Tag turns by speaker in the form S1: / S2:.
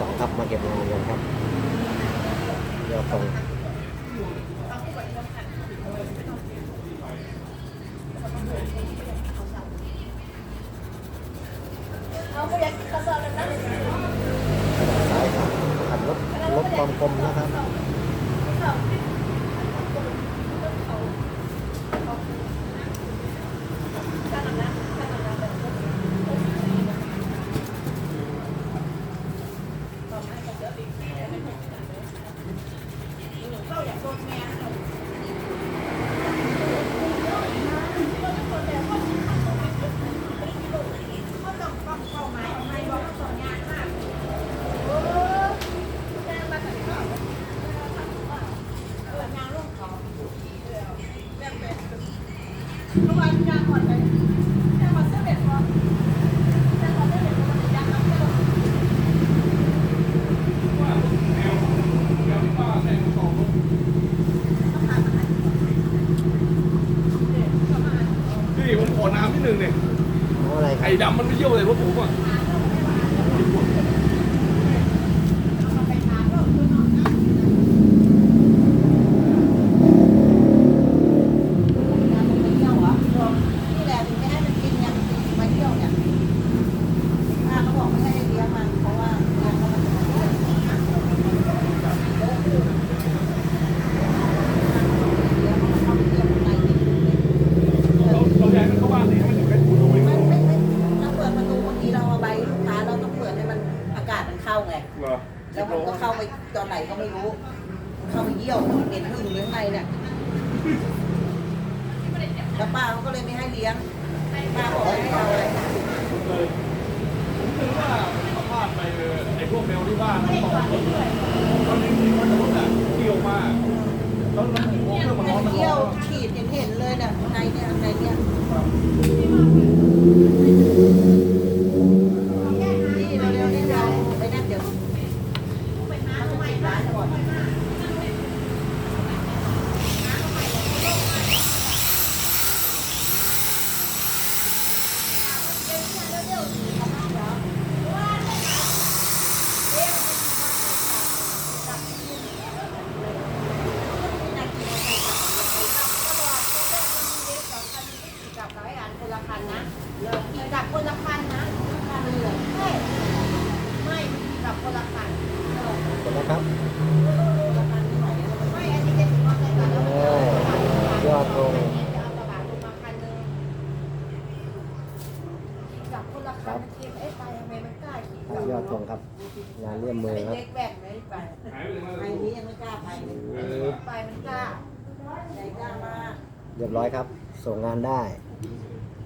S1: สองครับมาเก็บงานกันครับยอดตรง
S2: เอาไปยัดกระสอบเลยนะ
S1: ซ้ายครับขันรถรถความกลมนะครับ
S3: พี่ผมขอน้ำนิดนึงเนี่ย
S1: เอาอะไรครั
S3: ไอ้
S1: บ
S3: ดำมันไม่เยี่ยวเลยพวกผมอะ
S2: นี่แหละถึงไม่ให้มันกินเนี่ยมันมาเที่ยวเนี่ยป้าเขาบอกไม่ให้เลี้ยงมันเพราะว่าเลี้ยงแล้วมันจะมาเที่ยวเลี้ยงแล้วมันเข้าไปเที่ยวข้างในนี่
S3: เราเราย้ายมันเข้าบ้านเลยให้มันอยู่ใกล้ปูนเอาไว้
S2: ไม่ไม่ไม่เราเปิดประตูบางทีเราเอาใบลูกค้าเราต้องเปิดให้มันอากาศมันเข้าไง
S3: เหร อ
S2: แล้วมันก็เข้าไปตอนไหนก็ไม่รู้ เข้าไปเยี่ยวเห็นหึ่งอยู่ข้างในเนี่ยแล้วป้าเขาก็เลยไม่ให้เลี้ยงป้าบอกว่าให้เอาอะไร
S3: เลยผมนึกว่าเขาพลาดไปเออไอ้พวกแมวที่บ้านมันตกรถตอนนี้ที่มันรถอะเกี่ยวมากแล้วมันถึงพวกเครื่องมันร้อนมัน
S2: เยี่
S3: ร้
S2: ย
S3: อ
S2: วนฉีดเห็นเห็นเลยเนี่ยข้างในเนี่ยข้างในเนี่ยนี่เราเร็วๆนี่เราไปนั่นเดี๋ยวเขาจะปิดร้านก่อน กับร้อยอันคน ละคันนะขี่กับคนละคันนะคันเลยไม่ไม่กับคนละคัน
S1: เสร็จแล้วครับ
S2: คนละคันที่ไหนไม่อันนี้จะถึงว่าใส่กันแล้ว
S1: โอ้ยอดตรง
S2: จะเอากระบะลงมาคันนึงกับคนละคันเทียบเอ๊ะไปทำไมมันกล้าขี่กับ
S1: ยอดตรงครับงานเลี่ยมมือครับ
S2: เล็กแบ่งไม่ไป
S3: หายไปเลยมา
S2: ไป
S3: เลย
S2: นี้ยังไม่กล้าไปเลยไปมันกล้าใจกล้ามาก
S1: เรียบร้อยครับ ส่งงานได้
S2: เ